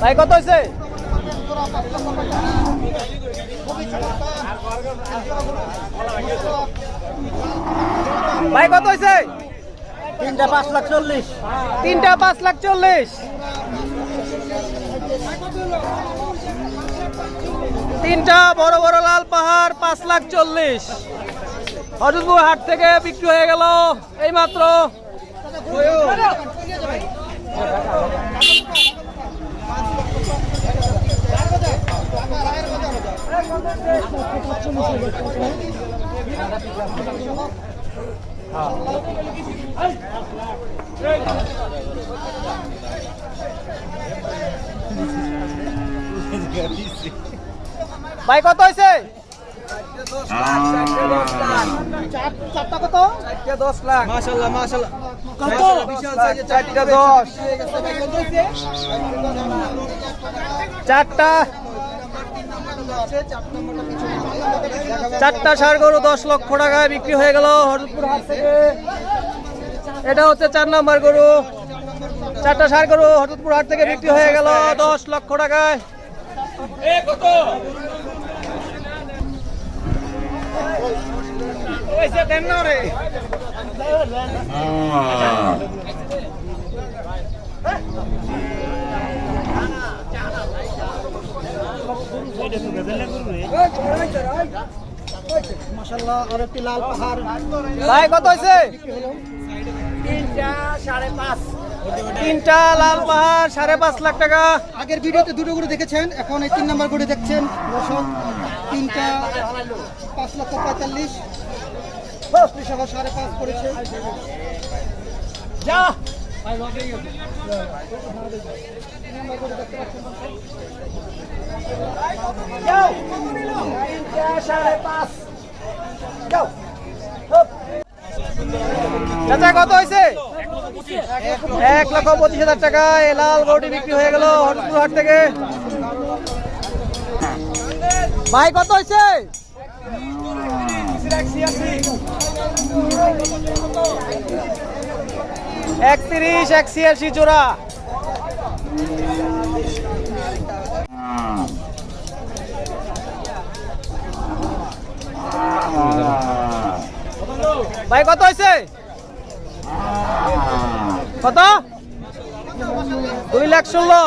ভাই কত হয়েছে? ভাই কত হয়েছে? তিনটা পাঁচ লাখ চল্লিশ। তিনটা পাঁচ লাখ চল্লিশ। তিনটা বড় বড় লাল পাহাড় পাঁচ লাখ চল্লিশ। হজরতপুর হাট থেকে বিক্রি হয়ে গেল এই ভাই কত হয়েছে? চারটা কত? দশ লাখ মাশাল্লাহ মাশাল্লাহ কত চারটা দশ। চারটা চারটা সার গরু দশ লক্ষ টাকায় বিক্রি হয়ে গেল হরদপুর হাট থেকে। এটা হচ্ছে চার নাম্বার গরু। চারটা সার গরু হরদপুর হাট থেকে বিক্রি হয়ে গেল দশ লক্ষ টাকায়। মাশাল্লাহ আর একটি লাল পাহাড় ভাই কত হয়েছে তিনটা লাল পাহাড় সাড়ে পাঁচ লাখ টাকা। আগের ভিডিওতে দুটো করে দেখেছেন এখন এই তিন নাম্বার করে দেখছেন। দর্শক তিনটা পাঁচ লক্ষ পঁয়তাল্লিশ। সহ সাড়ে পাঁচ করেছে। যা! চাচা, কত হয়েছে? এক লক্ষ পঁচিশ হাজার টাকা লাল গরুটি বিক্রি হয়ে গেল হরদপুর হাট থেকে। ভাই, কত হয়েছে? একত্রিশ, এক ছিয়াশি জোড়া। ভাই কত হয়েছে? কত? দুই লাখ ষোলো।